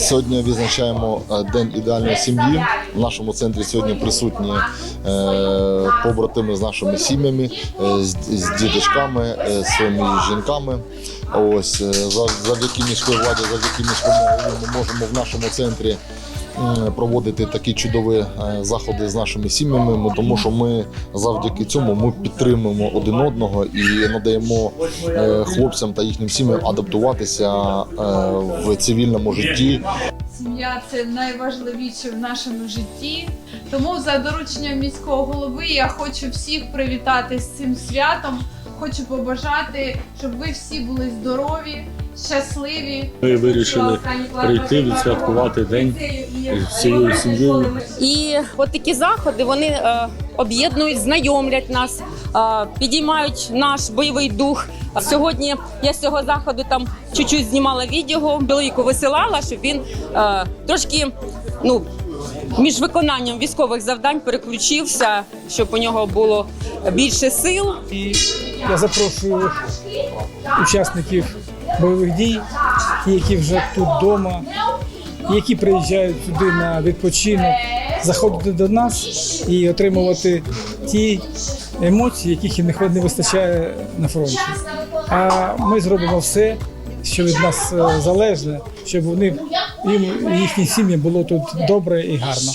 Сьогодні відзначаємо е, День ідеальної сім'ї. В нашому центрі сьогодні присутні е, побратими з нашими сім'ями, е, з, діточками, з своїми жінками. Ось за- завдяки міської владі, завдяки міському ми можемо в нашому центрі проводити такі чудові е, заходи з нашими сім'ями, тому що ми завдяки цьому ми підтримуємо один одного і надаємо е, хлопцям та їхнім сім'ям адаптуватися е, в цивільному житті. Сім'я це найважливіше в нашому житті. Тому за дорученням міського голови я хочу всіх привітати з цим святом. Хочу побажати, щоб ви всі були здорові, щасливі. Ми вирішили прийти відсвяткувати день з цією сім'єю. І от такі заходи вони е, об'єднують, знайомлять нас, е, підіймають наш бойовий дух. Сьогодні я з цього заходу там чуть-чуть знімала відео, чоловіку висилала, щоб він е, трошки ну. Між виконанням військових завдань переключився, щоб у нього було більше сил. І я запрошую учасників бойових дій, які вже тут вдома, які приїжджають сюди на відпочинок, заходити до нас і отримувати ті емоції, яких не вистачає на фронті. А ми зробимо все, що від нас е, залежне, щоб вони їм їхній сім'ї було тут добре і гарно.